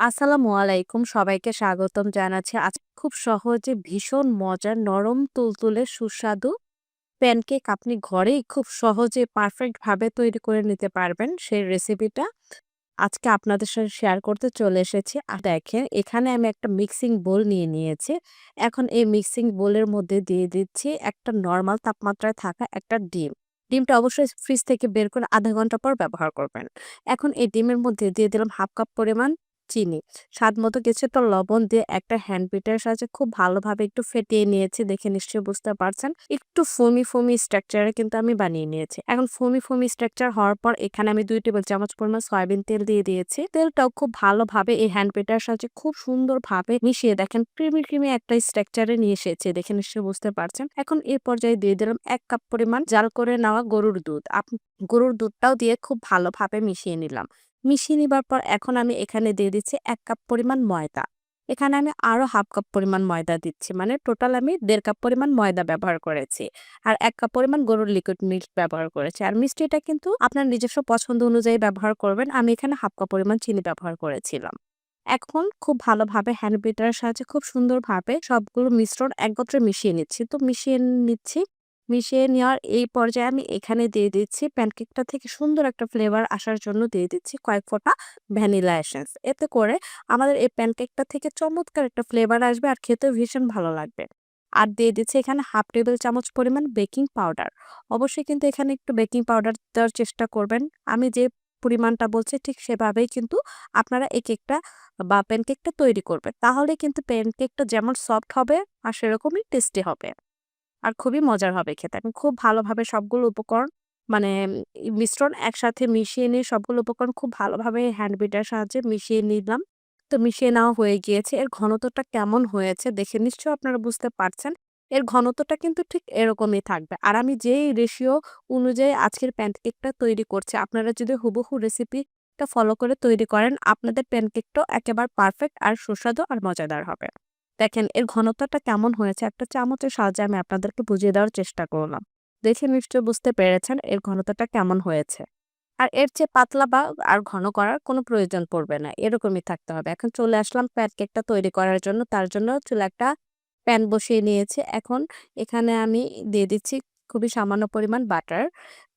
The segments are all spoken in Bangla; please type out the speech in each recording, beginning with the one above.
আসসালামু আলাইকুম। সবাইকে স্বাগতম জানাচ্ছি। আজ খুব সহজে ভীষণ মজার, নরম, তুলতুলে, সুস্বাদু প্যানকেক আপনি ঘরেই খুব সহজে পারফেক্টভাবে তৈরি করে নিতে পারবেন সেই রেসিপিটা আজকে আপনাদের সাথে শেয়ার করতে চলে এসেছি। আর দেখেন, এখানে আমি একটা মিক্সিং বোল নিয়ে নিয়েছি। এখন এই মিক্সিং বোলের মধ্যে দিয়ে দিচ্ছি একটা নর্মাল তাপমাত্রায় থাকা একটা ডিম। ডিমটা অবশ্যই ফ্রিজ থেকে বের করে আধা ঘণ্টা পর ব্যবহার করবেন। এখন এই ডিমের মধ্যে দিয়ে দিলাম হাফ কাপ পরিমাণ চিনি। স্বাদ মতো কিছুটা লবণ দিয়ে একটা হ্যান্ড বিটারের সাহায্যে খুব ভালোভাবে একটু ফেটিয়ে নিয়েছি দেখে নিশ্চয়ই বুঝতে পারছেন। একটু ফোমি ফোমি স্ট্রাকচারে কিন্তু আমি বানিয়ে নিয়েছি। এখন ফোমি ফোমি স্ট্রাকচার হওয়ার পর এখানে আমি দুই টেবিল চামচ পরিমাণ সয়াবিন তেল দিয়ে দিয়েছি। তেলটাও খুব ভালোভাবে এই হ্যান্ড বিটারের সাহায্যে খুব সুন্দরভাবে মিশিয়ে দেখেন ক্রিমি ক্রিমি একটা স্ট্রাকচারে নিয়ে এসেছে দেখে নিশ্চয়ই বুঝতে পারছেন। এখন এই পর্যায়ে দিয়ে দিলাম এক কাপ পরিমাণ জাল করে নেওয়া গরুর দুধ। গরুর দুধটাও দিয়ে খুব ভালোভাবে মিশিয়ে নিলাম। মিশিয়ে নেবার পর এখন আমি এখানে দিয়ে দিচ্ছি এক কাপ পরিমাণ ময়দা। এখানে আমি আরও হাফ কাপ পরিমাণ ময়দা দিচ্ছি মানে টোটাল আমি দেড় কাপ পরিমাণ ময়দা ব্যবহার করেছি আর এক কাপ পরিমাণ গরুর লিকুইড মিল্ক ব্যবহার করেছি। আর মিষ্টিটা কিন্তু আপনার নিজস্ব পছন্দ অনুযায়ী ব্যবহার করবেন, আমি এখানে হাফ কাপ পরিমাণ চিনি ব্যবহার করেছিলাম। এখন খুব ভালোভাবে হ্যান্ড বিটারের সাহায্যে খুব সুন্দরভাবে সবগুলো মিশ্রণ একত্রে মিশিয়ে নিচ্ছি। তো মিশিয়ে নিচ্ছি মিশিয়ে নেওয়ার এই পর্যায়ে আমি এখানে দিয়ে দিচ্ছি প্যানকেকটা থেকে সুন্দর একটা ফ্লেভার আসার জন্য দিয়ে দিচ্ছি কয়েক ফোঁটা ভ্যানিলা এসেন্স। এতে করে আমাদের এই প্যানকেকটা থেকে চমৎকার একটা ফ্লেভার আসবে আর খেতেও ভীষণ ভালো লাগবে। আর দিয়ে দিচ্ছি এখানে হাফ টেবিল চামচ পরিমাণ বেকিং পাউডার। অবশ্যই কিন্তু এখানে একটু বেকিং পাউডার দেওয়ার চেষ্টা করবেন। আমি যে পরিমাণটা বলছি ঠিক সেভাবেই কিন্তু আপনারা এই কেকটা বা প্যানকেকটা তৈরি করবেন তাহলে কিন্তু প্যানকেকটা যেমন সফট হবে আর সেরকমই টেস্টি হবে। আর খুবই মজার হবে খেতে। আমি খুব ভালোভাবে সবগুলো উপকরণ মানে মিশ্রণ একসাথে মিশিয়ে নিয়ে সবগুলো উপকরণ খুব ভালোভাবে হ্যান্ড বিটার সাহায্যে মিশিয়ে নিলাম। তো মিশিয়ে নেওয়া হয়ে গিয়েছে। এর ঘনত্বটা কেমন হয়েছে দেখে নিশ্চয়ই আপনারা বুঝতে পারছেন। এর ঘনত্বটা কিন্তু ঠিক এরকমই থাকবে। আর আমি যেই রেশিও অনুযায়ী আজকের প্যানকেকটা তৈরি করছি, আপনারা যদি হুবহু রেসিপিটা ফলো করে তৈরি করেন, আপনাদের প্যানকেকটাও একেবারে পারফেক্ট আর সুস্বাদু আর মজাদার হবে। দেখেন, এর ঘনত্বটা কেমন হয়েছে? একটা চামচের সাহায্যে আমি আপনাদেরকে বুঝিয়ে দেওয়ার চেষ্টা করলাম। দেখে নিশ্চয় বুঝতে পেরেছেন এর ঘনত্বটা কেমন হয়েছে। আর এর চেয়ে পাতলা বা আর ঘন করার কোনো প্রয়োজন পড়বে না, এরকমই থাকতে হবে। এখন চলে আসলাম প্যান কেকটা তৈরি করার জন্য। তার জন্য চুলা একটা প্যান বসিয়ে নিয়েছে। এখন এখানে আমি দিয়ে দিচ্ছি খুবই সামান্য পরিমাণ বাটার।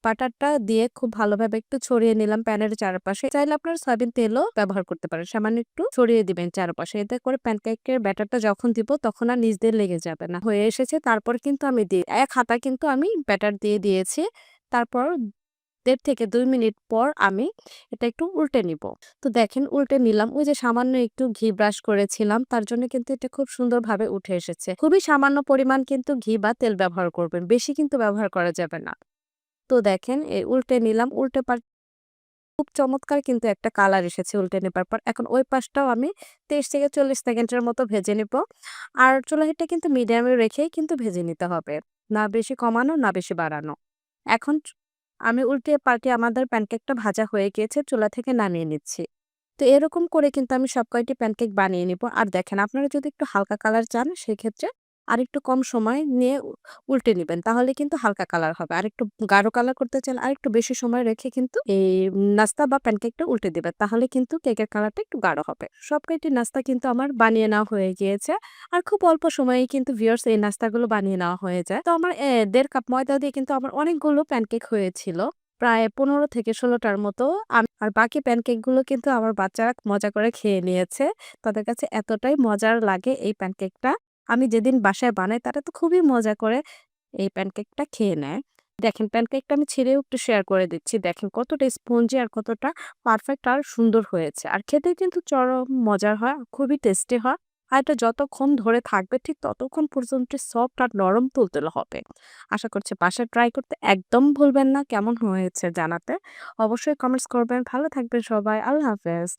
বাটারটা দিয়ে খুব ভালোভাবে একটু ছড়িয়ে নিলাম প্যানের চারপাশে। চাইলে আপনার সয়াবিন তেলও ব্যবহার করতে পারেন। সামান্য একটু ছড়িয়ে দিবেন চারপাশে। এতে করে প্যানকেকের ব্যাটারটা যখন দিব তখন আর নিজ দিয়ে লেগে যাবে না। হয়ে এসেছে। তারপর কিন্তু আমি দিই এক হাতা কিন্তু আমি ব্যাটার দিয়ে দিয়েছি। তারপর দেড় থেকে দুই মিনিট পর আমি এটা একটু উল্টে নিব। তো দেখেন উল্টে নিলাম, ওই যে সামান্য একটু ঘি ব্রাশ করেছিলাম, তার জন্য কিন্তু এটা খুব সুন্দরভাবে উঠে এসেছে। খুবই সামান্য পরিমাণ কিন্তু ঘি বা তেল ব্যবহার করবেন, বেশি কিন্তু ব্যবহার করা যাবে না। তো দেখেন এই উল্টে নিলাম, উল্টে পার খুব চমৎকার কিন্তু একটা কালার এসেছে উল্টে নেবার পর। এখন ওই পাশটাও আমি তেইশ থেকে চল্লিশ সেকেন্ডের মতো ভেজে নিব। আর চুলাহিটা কিন্তু মিডিয়ামে রেখেই কিন্তু ভেজে নিতে হবে, না বেশি কমানো, না বেশি বাড়ানো। এখন আমি উল্টে পাল্টে আমাদের প্যানকেকটা ভাজা হয়ে গিয়েছে, চুলা থেকে নামিয়ে নিচ্ছি। তো এরকম করে কিন্তু আমি সব কয়টি প্যানকেক বানিয়ে নিব। আর দেখেন, আপনারা যদি একটু হালকা কালার চান, সেক্ষেত্রে আরেকটু কম সময় নিয়ে উল্টে নিবেন। তাহলে কিন্তু হালকা কালার হবে। আর একটু গাঢ় কালার করতে চান আর একটু বেশি সময় রেখে কিন্তু এই নাস্তা বা প্যানকেকটা উল্টে দিবেন। তাহলে কিন্তু কেকের কালারটা একটু গাঢ় হবে। সব কয়টি নাস্তা কিন্তু আমার বানিয়ে নেওয়া হয়ে গিয়েছে। আর খুব অল্প সময়ে কিন্তু ভিউয়ার্স এই নাস্তাগুলো বানিয়ে নেওয়া হয়ে যায়। তো আমার দেড় কাপ ময়দা দিয়ে কিন্তু আমার অনেকগুলো প্যানকেক হয়েছিল। প্রায় পনেরো থেকে ষোলোটার মতো। আর বাকি প্যানকেকগুলো কিন্তু আমার বাচ্চারা মজা করে খেয়ে নিয়েছে। তাদের কাছে এতটাই মজার লাগে এই প্যানকেকটা। আমি যেদিন বাসায় বানাই, তারা তো খুবই মজা করে এই প্যানকেকটা খেয়ে নেয়। দেখেন, প্যানকেকটা আমি ছেড়েও একটু শেয়ার করে দিচ্ছি। দেখেন, কতটা স্পঞ্জি আর কতটা পারফেক্ট আর সুন্দর হয়েছে। আর খেতে কিন্তু চরম মজার হয়, খুবই টেস্টি হয়। আর এটা যতক্ষণ ধরে থাকবে, ঠিক ততক্ষণ পর্যন্ত সফট আর নরম তুলতুলে হবে। আশা করছি বাসায় ট্রাই করতে একদম ভুলবেন না, কেমন হয়েছে জানাতে। অবশ্যই কমেন্টস করবেন। ভালো থাকবেন সবাই। আল্লাহ হাফেজ।